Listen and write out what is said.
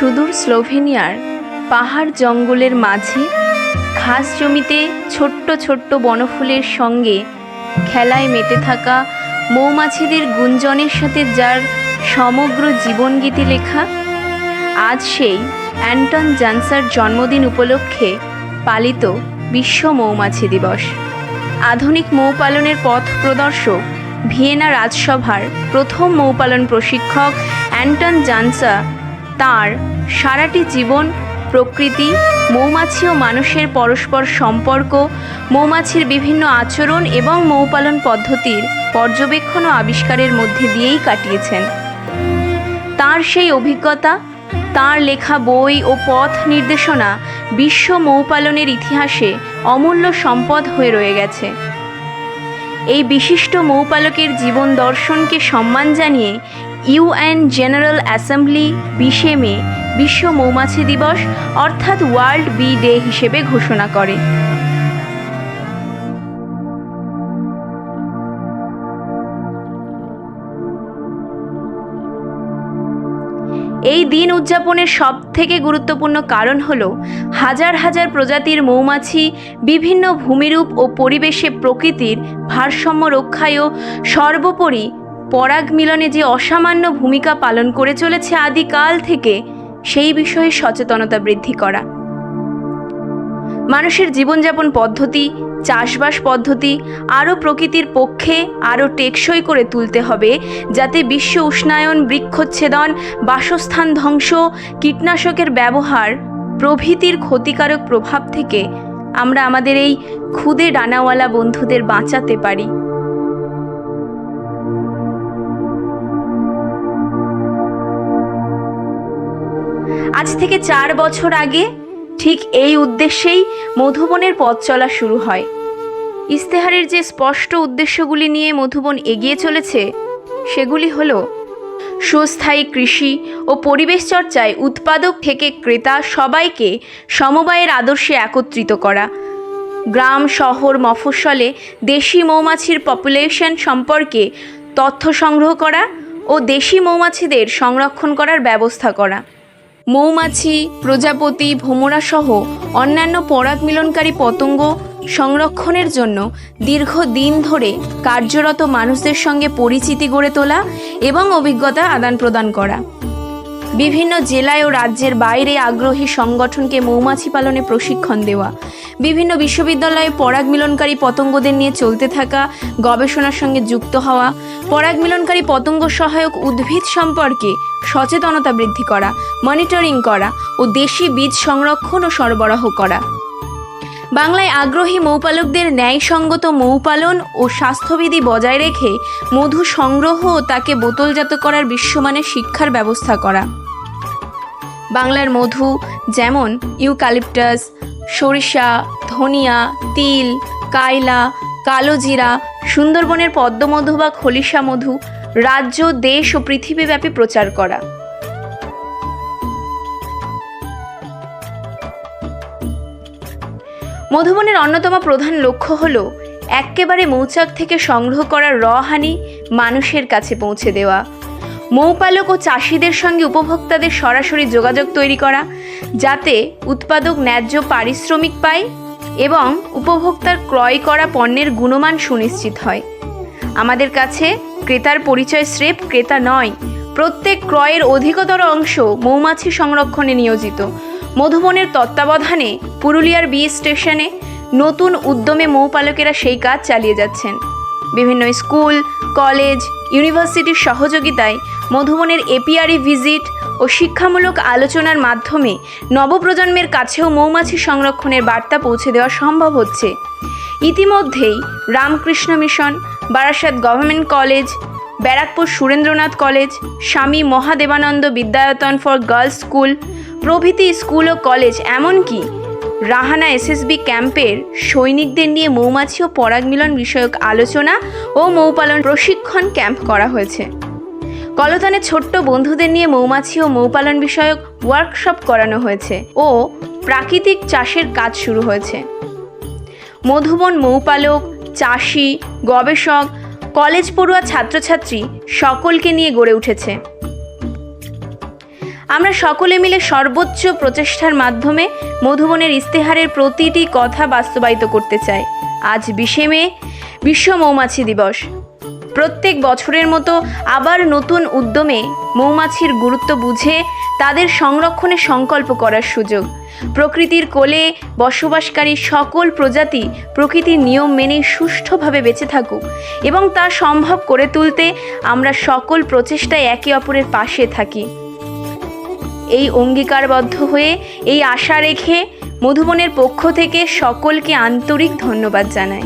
সুদূর স্লোভেনিয়ার পাহাড় জঙ্গলের মাঝে ঘাস জমিতে ছোট্ট ছোট্ট বনফুলের সঙ্গে খেলায় মেতে থাকা মৌমাছিদের গুঞ্জনের সাথে যার সমগ্র জীবনগীতি লেখা, আজ সেই অ্যান্টন জানসার জন্মদিন উপলক্ষে পালিত বিশ্ব মৌমাছি দিবস। আধুনিক মৌপালনের পথ প্রদর্শক ভিয়েনা রাজসভার প্রথম মৌপালন প্রশিক্ষক অ্যান্টন জানসা তার সারাটি জীবন, প্রকৃতি, মৌমাছি ও মানুষের পরস্পর সম্পর্ক, মৌমাছির বিভিন্ন আচরণ এবং মৌপালন পদ্ধতির পর্যবেক্ষণ ও আবিষ্কারের মধ্যে দিয়েই কাটিয়েছেন। তার সেই অভিজ্ঞতা, তার লেখা বই ও পথ নির্দেশনা বিশ্ব মৌপালনের ইতিহাসে অমূল্য সম্পদ হয়ে রয়ে গেছে। এই বিশিষ্ট মৌপালকের জীবন দর্শনকে সম্মান জানিয়ে ইউএন জেনারেল অ্যাসেম্বলি বিশে মে বিশ্ব মৌমাছি দিবস, অর্থাৎ ওয়ার্ল্ড বি ডে হিসেবে ঘোষণা করে। এই দিন উদযাপনের সব থেকে গুরুত্বপূর্ণ কারণ হল, হাজার হাজার প্রজাতির মৌমাছি বিভিন্ন ভূমিরূপ ও পরিবেশে প্রকৃতির ভারসাম্য রক্ষায় ও সর্বোপরি পরাগ মিলনে যে অসামান্য ভূমিকা পালন করে চলেছে আদিকাল থেকে, সেই বিষয়ে সচেতনতা বৃদ্ধি করা। মানুষের জীবনযাপন পদ্ধতি, চাষবাস পদ্ধতি, আরও প্রকৃতির পক্ষে আরও টেকসই করে তুলতে হবে, যাতে বিশ্ব উষ্ণায়ন, বৃক্ষচ্ছেদন, বাসস্থান ধ্বংস, কীটনাশকের ব্যবহার প্রভৃতির ক্ষতিকারক প্রভাব থেকে আমরা আমাদের এই ক্ষুদে ডানাওয়ালা বন্ধুদের বাঁচাতে পারি। আজ থেকে চার বছর আগে ঠিক এই উদ্দেশ্যেই মধুবনের পথ চলা শুরু হয়। ইস্তেহারের যে স্পষ্ট উদ্দেশ্যগুলি নিয়ে মধুবন এগিয়ে চলেছে, সেগুলি হল সুস্থায়ী কৃষি ও পরিবেশ চর্চায় উৎপাদক থেকে ক্রেতা সবাইকে সমবায়ের আদর্শে একত্রিত করা। গ্রাম, শহর, মফস্বলে দেশি মৌমাছির পপুলেশন সম্পর্কে তথ্য সংগ্রহ করা ও দেশি মৌমাছিদের সংরক্ষণ করার ব্যবস্থা করা। মৌমাছি, প্রজাপতি ভোমরা সহ অন্যান্য পরাগ মিলনকারী পতঙ্গ সংরক্ষণের জন্য দীর্ঘ দিন ধরে কার্যরত মানুষদের সঙ্গে পরিচিতি গড়ে তোলা এবং অভিজ্ঞতা আদান প্রদান করা। বিভিন্ন জেলায় ও রাজ্যের বাইরে আগ্রহী সংগঠনকে মৌমাছি পালনে প্রশিক্ষণ দেওয়া। বিভিন্ন বিশ্ববিদ্যালয়ে পরাগ মিলনকারী পতঙ্গদের নিয়ে চলতে থাকা, গবেষণার সঙ্গে যুক্ত হওয়া, পরাগ মিলনকারী পতঙ্গ সহায়ক উদ্ভিদ সম্পর্কে সচেতনতা বৃদ্ধি করা মনিটরিং করা ও দেশি বীজ সংরক্ষণ ও সরবরাহ করা। বাংলায় আগ্রহী মৌপালকদের ন্যায়সঙ্গত মৌপালন ও স্বাস্থ্যবিধি বজায় রেখে মধু সংগ্রহ ও তাকে বোতলজাত করার বিশ্বমানের শিক্ষার ব্যবস্থা করা। বাংলার মধু যেমন ইউক্যালিপটাস সরিষা, ধনিয়া, তিল কায়লা কালোজিরা সুন্দরবনের পদ্মমধু বা খলিশা মধু রাজ্য, দেশ ও পৃথিবীব্যাপী প্রচার করা। মধুবনের অন্যতম প্রধান লক্ষ্য হল এক্কেবারে মৌচাক থেকে সংগ্রহ করা র হানি মানুষের কাছে পৌঁছে দেওয়া। মৌপালক ও চাষিদের সঙ্গে উপভোক্তাদের সরাসরি যোগাযোগ তৈরি করা, যাতে উৎপাদক ন্যায্য পারিশ্রমিক পায় এবং উপভোক্তার ক্রয় করা পণ্যের গুণমান সুনিশ্চিত হয়। আমাদের কাছে ক্রেতার পরিচয় স্রেফ ক্রেতা নয়, প্রত্যেক ক্রয়ের অধিকতর অংশ মৌমাছি সংরক্ষণে নিয়োজিত। মধুবনের তত্ত্বাবধানে পুরুলিয়ার বি স্টেশনে নতুন উদ্যমে মৌপালকেরা সেই কাজ চালিয়ে যাচ্ছেন। বিভিন্ন স্কুল, কলেজ, ইউনিভার্সিটির সহযোগিতায় মধুবনের এপিআরই ভিজিট ও শিক্ষামূলক আলোচনার মাধ্যমে নবপ্রজন্মের কাছেও মৌমাছি সংরক্ষণের বার্তা পৌঁছে দেওয়া সম্ভব হচ্ছে। ইতিমধ্যেই Ramakrishna mission, Barasat government college, Barrackpore Surendranath college, Swami Mahadevananda Vidyayatan for girls school, প্রভৃতি স্কুল ও কলেজ, এমনকি রাহানা এসএসবি ক্যাম্পের সৈনিকদের নিয়ে মৌমাছি ও পরাগ মিলন বিষয়ক আলোচনা ও মৌপালন প্রশিক্ষণ ক্যাম্প করা হয়েছে। কলতানে ছোট্ট বন্ধুদের নিয়ে মৌমাছি ও মৌপালন বিষয়ক ওয়ার্কশপ করানো হয়েছে ও প্রাকৃতিক চাষের কাজ শুরু হয়েছে। মধুবন মৌপালক, চাষি, গবেষক, কলেজ পড়ুয়া ছাত্রছাত্রী সকলকে নিয়ে গড়ে উঠেছে। আমরা সকলে মিলে সর্বোচ্চ প্রচেষ্টার মাধ্যমে মধুবনের ইস্তেহারের প্রতিটি কথা বাস্তবায়িত করতে চাই। আজ বিশে মে, বিশ্ব মৌমাছি দিবস। প্রত্যেক বছরের মতো আবার নতুন উদ্যমে মৌমাছির গুরুত্ব বুঝে তাদের সংরক্ষণে সংকল্প করার সুযোগ। প্রকৃতির কোলে বসবাসকারী সকল প্রজাতি প্রকৃতির নিয়ম মেনে সুষ্ঠুভাবে বেঁচে থাকুক এবং তা সম্ভব করে তুলতে আমরা সকল প্রচেষ্টায় একে অপরের পাশে থাকি। এই অঙ্গীকারবদ্ধ হয়ে এই আশা রেখে মধুবনের পক্ষ থেকে সকলকে আন্তরিক ধন্যবাদ জানাই।